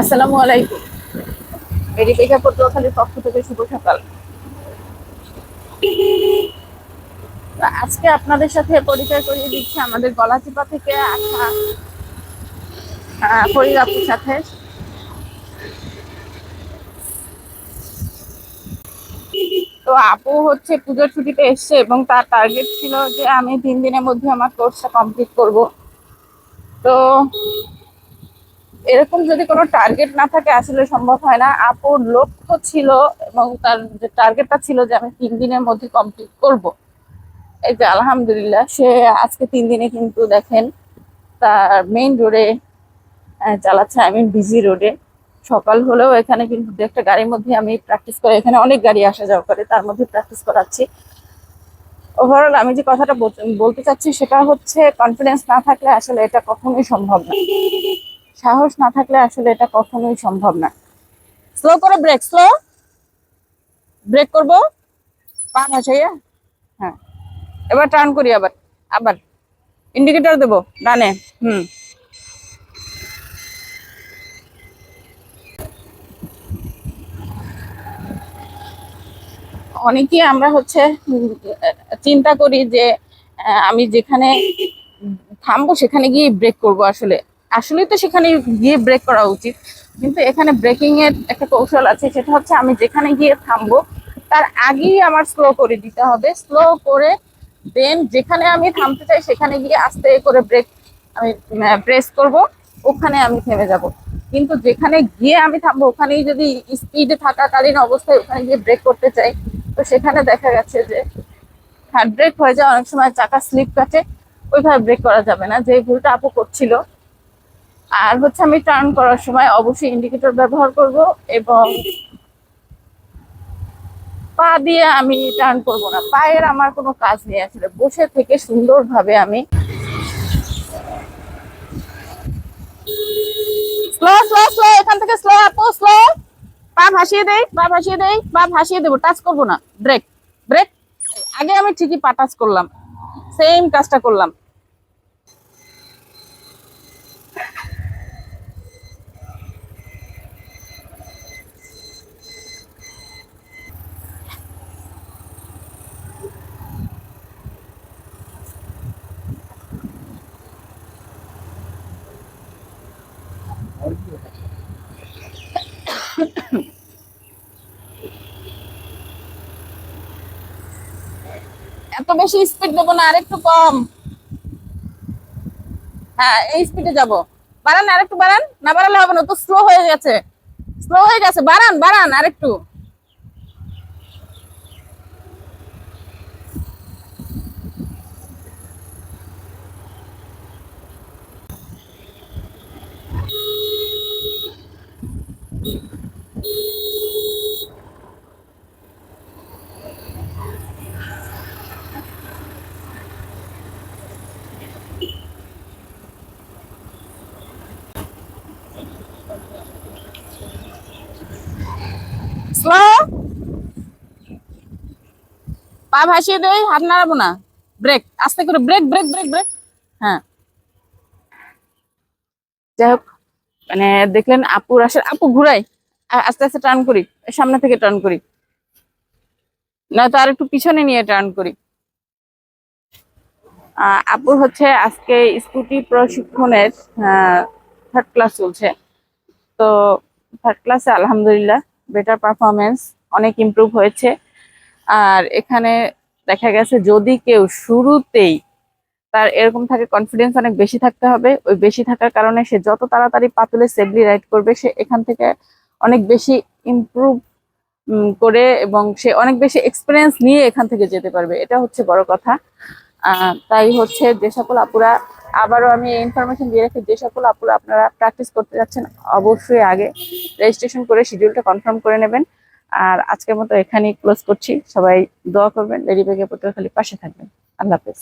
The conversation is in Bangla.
আসসালামু আলাইকুম। মেডিকেল পটুয়াখালীর পক্ষ থেকে শুভ সকাল। আজকে আপনাদের সাথে পরিচয় করিয়ে দিচ্ছি আমাদের গলাচিপা থেকে আসা ফরিদ সাথে। তো আপু হচ্ছে পুজোর ছুটিতে এসছে এবং তার টার্গেট ছিল যে আমি তিন দিনের মধ্যে আমার কোর্সটা কমপ্লিট করব। তো এরকম যদি কোনো টার্গেট না থাকে, আসলে সম্ভব হয় না। আপুর লক্ষ্য ছিল এবং তার যে টার্গেটটা ছিল যে আমি তিন দিনের মধ্যে কমপ্লিট করব। এই যে আলহামদুলিল্লাহ, সে আজকে তিন দিনে কিন্তু দেখেন, তার মেইন রোডে চালাচ্ছে আই মিন বিজি রোডে সকাল হলেও এখানে কিন্তু দু একটা গাড়ির মধ্যে আমি প্র্যাকটিস করে, এখানে অনেক গাড়ি আসা যাওয়া করে, তার মধ্যে প্র্যাকটিস করাচ্ছি। ওভারঅল আমি যে কথাটা বলতে চাচ্ছি, সেটা হচ্ছে কনফিডেন্স না থাকলে আসলে এটা কখনোই সম্ভব না। সাহস না থাকলে আসলে এটা কখনোই সম্ভব না। স্লো করে ব্রেক স্লো ব্রেক করব। পা ভাসাইয়া? হ্যাঁ। এবার টার্ন করি আবার আবার। ইন্ডিকেটর দেবো, ডানে। হুম। অনেকেই আমরা হচ্ছে চিন্তা করি যে আমি যেখানে থামবো সেখানে গিয়ে ব্রেক করব আসলে। আসলে তো সেখানে গিয়ে ব্রেক করা উচিত। কিন্তু এখানে ব্রেকিং এর একটা কৌশল আছে, সেটা হচ্ছে আমি যেখানে গিয়ে থামবো, তার আগেই আমার স্লো করে দিতে হবে। স্লো করে দেন যেখানে আমি থামতে চাই, সেখানে গিয়ে আস্তে করে ব্রেক আমি প্রেস করব, ওখানে আমি থেমে যাব। কিন্তু যেখানে গিয়ে আমি থামবো, ওখানেই যদি স্পিডে থাকাকালীন অবস্থায় ওখানে গিয়ে ব্রেক করতে চাই, তো সেখানে দেখা গেছে যে হ্যান্ড ব্রেক হয়ে যায় অনেক সময় চাকা স্লিপ কাটে, ওইভাবে ব্রেক করা যাবে না। যে ভুলটা আপু করছিল আর হচ্ছে আমি টার্ন করার সময় অবশ্যই ইন্ডিকেটর ব্যবহার করব এবং পা দিয়ে আমি টার্ন করব না। পায়ের আমার কোনো কাজ নেই আসলে। বসে থেকে সুন্দরভাবে আমি স্লো স্লো স্লো এখান থেকে স্লো আপু স্লো পা ভাসিয়ে দেই, পা ভাসিয়ে দেই, পা ভাসিয়ে দেবো। টাচ করব না। ব্রেক ব্রেক আগে আমি ঠিকই পা টাচ করলাম। সেম কাজটা করলাম। এত বেশি স্পিড দেবো না, আরেকটু কম। হ্যাঁ এই স্পিডে যাব। বাড়ান, আরেকটু বাড়ান। না বাড়ালে হবে না তো স্লো হয়ে গেছে। স্লো হয়ে গেছে, বাড়ান বাড়ান, আরেকটু স্লো পা ভাসিয়ে দেই হাত নাড়াবো না। ব্রেক আস্তে করে ব্রেক ব্রেক ব্রেক ব্রেক হ্যাঁ। যাই হোক মানে দেখলেন আপুর আসে আপু, ঘুরাই। আস্তে আস্তে টার্ন করি। সামনে থেকে টার্ন করি। না তো আর একটু পিছনে নিয়ে টার্ন করি। আপুর হচ্ছে আজকে স্কুটি প্রশিক্ষণের থার্ড ক্লাস চলছে। তো থার্ড ক্লাসে আলহামদুলিল্লাহ বেটার পারফরমেন্স অনেক ইমপ্রুভ হয়েছে। আর এখানে দেখা গেছে যদি কেউ শুরুতেই তার এরকম থাকে কনফিডেন্স অনেক বেশি থাকতে হবে, ওই বেশি থাকার কারণে সে যত তাড়াতাড়ি পাতুলে সেফলি রাইড করবে, সে এখান থেকে অনেক বেশি ইমপ্রুভ করে এবং সে অনেক বেশি এক্সপিরিয়েন্স নিয়ে এখান থেকে যেতে পারবে। এটা হচ্ছে বড় কথা। তাই হচ্ছে যে সকল আপুরা, আবারও আমি ইনফরমেশন দিয়ে রাখি, যে সকল আপুরা আপনারা প্র্যাকটিস করতে যাচ্ছেন, অবশ্যই আগে রেজিস্ট্রেশন করে শিডিউলটা কনফার্ম করে নেবেন। আর আজকের মতো এখানেই ক্লোজ করছি। সবাই দোয়া করবেন, লেডি বেগে খালি পাশে থাকবেন। আল্লাহ হাফেজ।